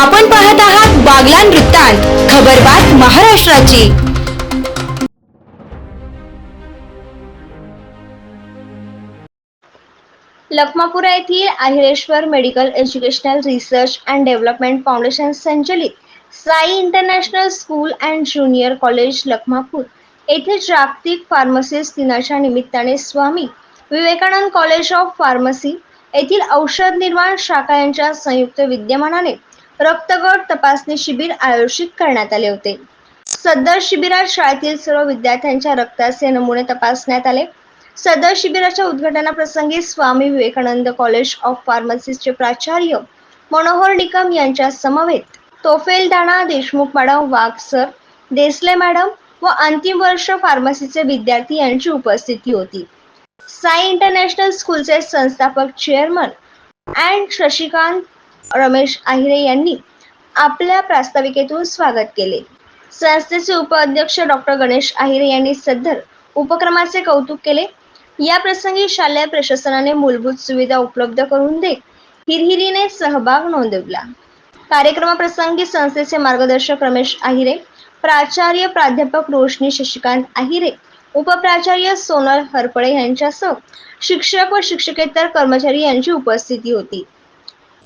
आपण पाहत आहात बागलान वृत्तांत खबरबात महाराष्ट्राची. लखमापुरा येथील Ahireshwar medical educational research and development foundation संचलित Sai international school and junior college Lakhmapur येथे जागतिक फार्मसिस्ट दिनाच्या निमित्ताने Swami Vivekananda college of pharmacy येथील औषध निर्माण शाखा यांच्या संयुक्त विद्यमानाने रक्तगट तपासणी शिबिर आयोजित करण्यात आले होते. सदर शिबिरात शाळेतील सर्व विद्यार्थ्यांच्या रक्ताचे नमुने तपासण्यात आले. सदर शिबिराच्या उद्घाटनाप्रसंगी स्वामी विवेकानंद कॉलेज ऑफ फार्मसीचे प्राचार्य मनोहर निकम यांच्या समवेत तोफेलदाना Deshmukh madam Wagh sir Desale madam व अंतिम वर्ष फार्मसीचे विद्यार्थी यांची उपस्थिती होती. साई इंटरनॅशनल स्कूलचे संस्थापक चेअरमन अँड शशिकांत रमेश आहिरे यांनी आपल्या प्रास्ताविकेतून स्वागत केले. संस्थेचे उपाध्यक्ष डॉक्टर गणेश आहिरे यांनी सदर उपक्रमाचे कौतुक केले. या प्रसंगी शालेय प्रशासनाने मूलभूत सुविधा उपलब्ध करून देत हिरहिरीने सहभाग नोंदवला. कार्यक्रमाप्रसंगी संस्थेचे मार्गदर्शक रमेश आहिरे प्राचार्य प्राध्यापक रोशनी शशिकांत आहिरे उपप्राचार्य सोनल हरपळे यांच्यासह शिक्षक व शिक्षकेतर कर्मचारी यांची उपस्थिती होती.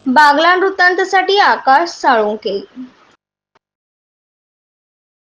बागला वृत्तांतसाठी आकाश साळुंके